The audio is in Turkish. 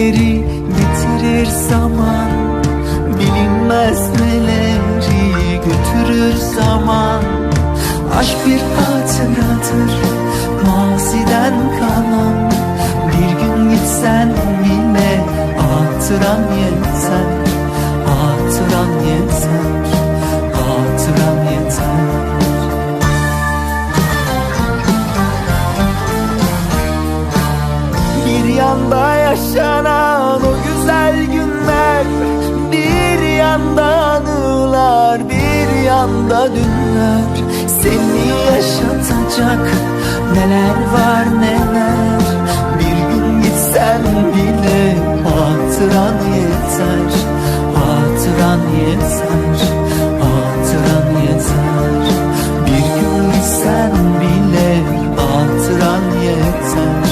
neleri bitirir zaman Bilinmez neleri götürür zaman. Aşk bir hatıradır maziden kalan. Bir gün gitsen bile hatıran yeter yanda yaşanan o güzel günler Bir yanda anılar bir yanda dünler. Seni yaşatacak neler var neler? Bir gün gitsen bile hatıran yeter Hatıran yeter Hatıran yeter. Bir gün gitsen bile hatıran yeter.